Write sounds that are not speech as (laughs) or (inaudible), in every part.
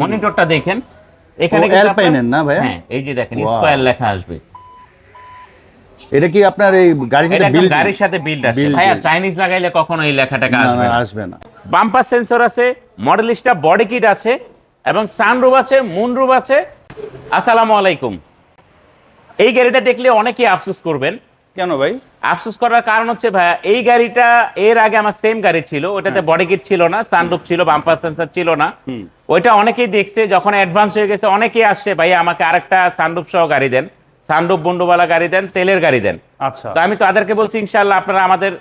মনিটরটা দেখেন। এখানে Alpine না ভাইয়া? হ্যাঁ এই যে দেখেন. স্কয়ার লেখা আসবে। এটা কি আপনার এই গাড়ির সাথে একদম বিল গাড়ির সাথে বিল্ড আছে। ভাইয়া চাইনিজ লাগাইলে কখনো এই লেখাটাকে আসবে না আসবে না। বাম্পার সেন্সর আছে মডেলিস্টা বডি কিট আছে এবং সানরুফ আছে মুনরুফ আছে। আসসালামু আলাইকুম। এই গাড়িটা দেখলে অনেকেই আফসোস করবেন কেন ভাই? আফসোস করার কারণ হচ্ছে ভাইয়া এই গাড়িটা এর আগে আমার সেম গাড়ি ছিল ওটাতে বডি কিট ছিল না সানরুফ ছিল বাম্পার সেন্সর ছিল না। ওইটা অনেকেই দেখছে যখন অ্যাডভান্স হয়ে গেছে অনেকেই আসছে ভাই আমাকে আরেকটা সানরুফ সহ গাড়ি দেন সানরুফ বন্ডুবালা গাড়ি দেন তেলের গাড়ি দেন। আচ্ছা। তো আমি তো তাদেরকে বলছি ইনশাল্লাহ আপনারা আমাদের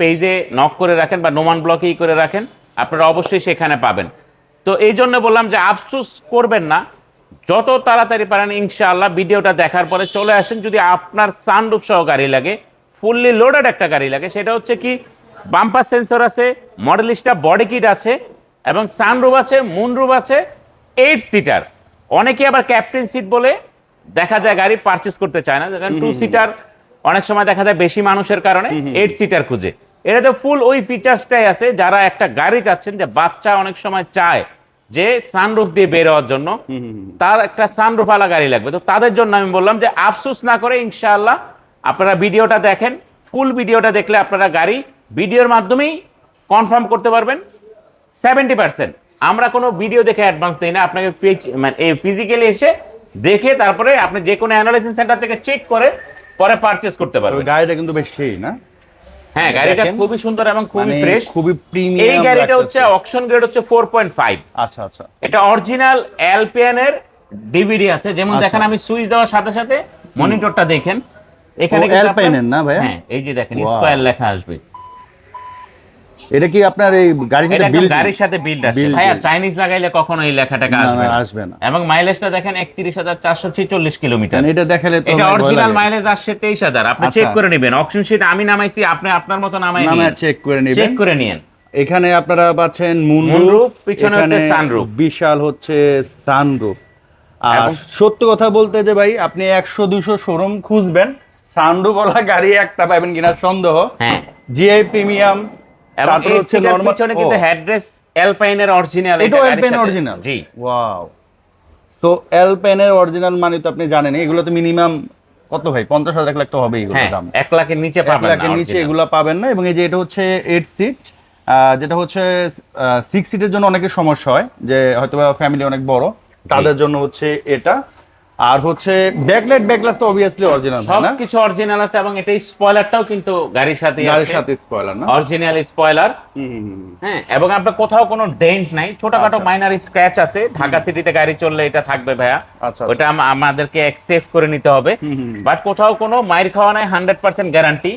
পেজে নক করে রাখেন বা নোমান ব্লকেই করে রাখেন আপনারা অবশ্যই সেখানে পাবেন। তো এই জন্য বললাম যে আফসোস করবেন না যত তাড়াতাড়ি পারেন ইনশাআল্লাহ ভিডিওটা দেখার পরে চলে আসেন। যদি আপনার সানরুফ সহ গাড়ি লাগে ফুললি লোডেড একটা গাড়ি লাগে সেটা হচ্ছে কি বাম্পার সেন্সর আছে মডেলিস্টা বডি কিট আছে এবং সানরুফ আছে মুনরুফ আছে এইট সিটার। অনেকে আবার ক্যাপ্টেন সিট বলে দেখা যায় গাড়ি পারচেস করতে চায় না কারণ টু সিটার অনেক সময় দেখা যায় বেশি মানুষের কারণে এইট সিটার খুঁজে। এটাতে ফুল ওই ফিচার্সটাই আছে যারা একটা গাড়ি চাচ্ছেন যে বাচ্চা অনেক সময় চায় যে সানরুফ দিয়ে বের হওয়ার জন্য তার একটা সানরুফ আলা গাড়ি লাগবে। তো তাদের জন্য আমি বললাম যে আফসোস না করে ইনশাআল্লাহ আপনারা ভিডিওটা দেখেন ফুল ভিডিওটা দেখলে আপনারা গাড়ি ভিডিওর মাধ্যমেই কনফার্ম করতে পারবেন। সেভেন্টি পার্সেন্ট আমরা কোনো ভিডিও দেখে অ্যাডভান্স দিই না আপনাকে মানে এই ফিজিক্যালি এসে দেখে তারপরে আপনি যে কোনো অ্যানালাইসিস সেন্টার থেকে চেক করে পরে পারচেস করতে পারবেন। গাড়িটা কিন্তু বেশ সেই না হ্যাঁ গাড়িটা খুবই সুন্দর এবং খুবই মানে ফ্রেশ খুবই এই গাড়িটা হচ্ছে অকশন গ্রেড হচ্ছে ফোর পয়েন্ট ফাইভ আচ্ছা আচ্ছা। এটা অরিজিনাল এলপিএন এর ডিভিডি আছে। যেমন আচ্ছা। দেখেন আমি সুইচ দেওয়ার সাথে সাথে মনিটরটা দেখেন। এখানে Alpine না ভাই হ্যাঁ এই যে দেখেন স্কয়ার লেখা আসবে। এটা কি আপনার এই গাড়ির সাথে বিল গাড়ির সাথে বিল্ড আছে। ভাইয়া চাইনিজ লাগাইলে কখনো এই লেখাটাকে আসবে না। আসবে না। এবং মাইলেজটা দেখেন একত্রিশ হাজার চারশো ছেচল্লিশ কিলোমিটার। মানে এটা দেখালে তো এটা অরিজিনাল মাইলেজ আসছে তেইশ হাজার। আপনি আচ্ছা। চেক করে নেবেন। অপশন শিট আমি নামাইছি আপনি আপনার মতো নামাই নামে নিন। চেক করে নেবেন। চেক করে নিন এখানে আপনারা পাচ্ছেন Moonroof, মুনরুফ পিছনে হচ্ছে sunroof। বিশাল হচ্ছে সানরুফ আর সত্য কথা বলতে যে ভাই আপনি একশো দুশো শোরুম খুঁজবেন। সানরুফ ওলা গাড়ি একটা পাবেন কিনা সন্দেহ। হ্যাঁ। জিআই প্রিমিয়াম তারপর এই হচ্ছে নরমাল পিছনে কিন্তু হেডরেস অ্যালপাইনের অরিজিনাল এটাও অ্যালপেন অরিজিনাল জি। ওয়াও তো অ্যালপেনের অরিজিনাল মানে তো আপনি জানেন এগুলো তো মিনিমাম কত ভাই? পঞ্চাশ হাজার এক লাখ তো হবে এগুলো হ্যাঁ দাম। এক লাখের নিচে পাবেন না লাখের নিচে এগুলো পাবেন না এবং এই যে এটা হচ্ছে এইট সিট যেটা হচ্ছে সিক্স সিটের জন্য অনেকের সমস্যা হয় যে হয়তো ফ্যামিলি অনেক বড় তাদের জন্য হচ্ছে এটা। আর হচ্ছে ব্যাকলাইট ব্যাকলাস তো অবিয়াসলি অরিজিনাল সব কিছু অরিজিনাল আছে এবং এটা স্পয়লারটাও কিন্তু গাড়ির সাথে গাড়ির সাথে স্পয়লার না? অরিজিনাল স্পয়লার হ্যাঁ এবং আপনার কোথাও কোনো ডেন্ট নাই। ছোটখাটো আচ্ছা। মাইনার স্ক্র্যাচ আছে। ঢাকা সিটিতে গাড়ি চললে এটা থাকবে ভাইয়া। আচ্ছা ওটা আম- আমাদেরকে অ্যাকসেপ্ট করে নিতে হবে। বাট কোথাও কোনো মাইর খাওয়া নাই হান্ড্রেড পার্সেন্ট গ্যারান্টি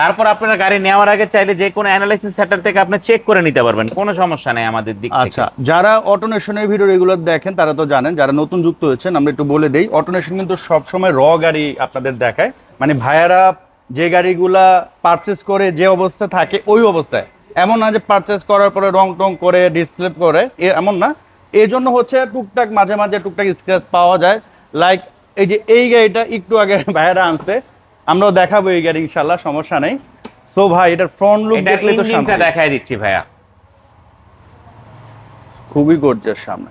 তারপর আপনারা গাড়ি নেওয়ার আগে চাইলে যে কোনো অ্যানালাইসিস সেন্টার থেকে আপনি চেক করে নিতে পারবেন। কোনো সমস্যা নেই আমাদের দিক আচ্ছা যারা অটোনেশনের ভিডিও রেগুলার দেখেন, তারা তো জানেন, যারা নতুন যুক্ত হয়েছেন, আমরা একটু বলে দেই অটোনেশন কিন্তু সবসময় র গাড়ি আপনাদের দেখায়। মানে ভাইয়ারা যে গাড়িগুলা পারচেস করে, যে অবস্থা থাকে, ওই অবস্থায়। এমন না যে পারচেস করার পরে রং টং করে ডিসপ্লে করে এমন না। এই জন্য হচ্ছে টুকটাক, মাঝে মাঝে টুকটাক স্ক্র্যাচ পাওয়া যায়। লাইক এই যে এই গাড়িটা একটু আগে (laughs) ভাইয়ারা আনছে আমরাও দেখাবো এই গাড়ি ইনশাল্লাহ সমস্যা নেই। সো ভাই এটার ফ্রন্ট লুক দেখলে তো শান্তি। দেখাই দিচ্ছি ভাইয়া। খুবই গর্জের সামনে।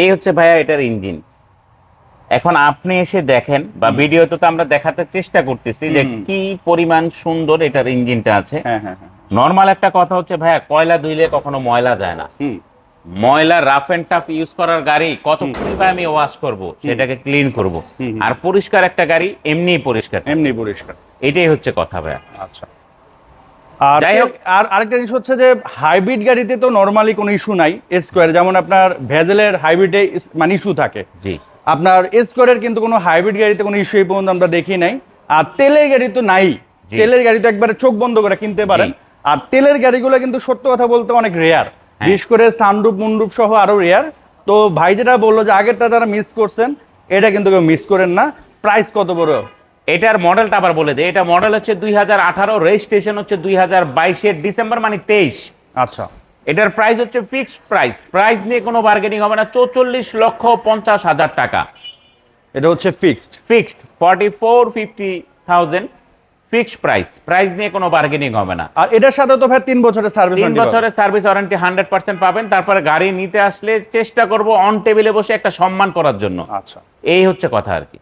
এই হচ্ছে ভাইয়া এটার ইঞ্জিন এখন আপনি এসে দেখেন বা ভিডিওতে তো আমরা দেখাতে চেষ্টা করতেছি যে কি পরিমাণ সুন্দর এটার ইঞ্জিনটা আছে। হ্যাঁ হ্যাঁ হ্যাঁ। নর্মাল একটা কথা হচ্ছে ভাইয়া কয়লা ধুইলে কখনো ময়লা যায় না। ময়লা রাফ এন্ড টাফ ইউজ করার গাড়ি কতক্ষণ ভাই আমি ওয়াশ করব সেটাকে ক্লিন করব। আর পরিষ্কার একটা গাড়ি এমনিই পরিষ্কার এমনি পরিষ্কার। এটাই হচ্ছে কথা ভাইয়া। আচ্ছা। আর আর আরেকটা জিনিস হচ্ছে যে হাইব্রিড গাড়িতে তো নর্মালি কোনো ইস্যু নাই স্কোয়ার যেমন আপনার ভেজেলের হাইব্রিডে মানে ইস্যু থাকে। জি। আপনার স্কোয়ারের কিন্তু কোনো হাইব্রিড গাড়িতে কোনো ইস্যু এই পর্যন্ত আমরা দেখি নাই। আর তেলের গাড়ি তো নাই। তেলের গাড়ি তো একবারে চোখ বন্ধ করে কিনতে পারেন। আর তেলের গাড়িগুলো কিন্তু সত্য কথা বলতে অনেক রেয়ার। বিশেষ করে সানরূপ মুনরূপ সহ আরও রেয়ার তো ভাই যেটা বলল যে আগেরটা তারা মিস করছেন এটা কিন্তু কেউ মিস করেন না। প্রাইস কত বড়? এটার মডেলটা আবার বলে দেয় এটা মডেল হচ্ছে দুই হাজার আঠারো রেজিস্ট্রেশন হচ্ছে দুই হাজার বাইশের ডিসেম্বর মানে তেইশ। আচ্ছা। এটার প্রাইস হচ্ছে ফিক্সড প্রাইস প্রাইস নিয়ে কোনো বার্গেনিং হবে না। চৌচল্লিশ লক্ষ পঞ্চাশ হাজার টাকা। এটা হচ্ছে fixed fixed forty four fifty thousand fixed price. Price নিয়ে কোনো বার্গেনিং হবে না। আর এটার সাথে তো ভাই তিন বছরের সার্ভিস তিন বছরের সার্ভিস ওয়ারেন্টি হান্ড্রেড পার্সেন্ট পাবেন তারপরে গাড়ি নিতে আসলে চেষ্টা করব অন টেবিলে বসে একটা সম্মান করার জন্য। আচ্ছা। এই হচ্ছে কথা আর কি।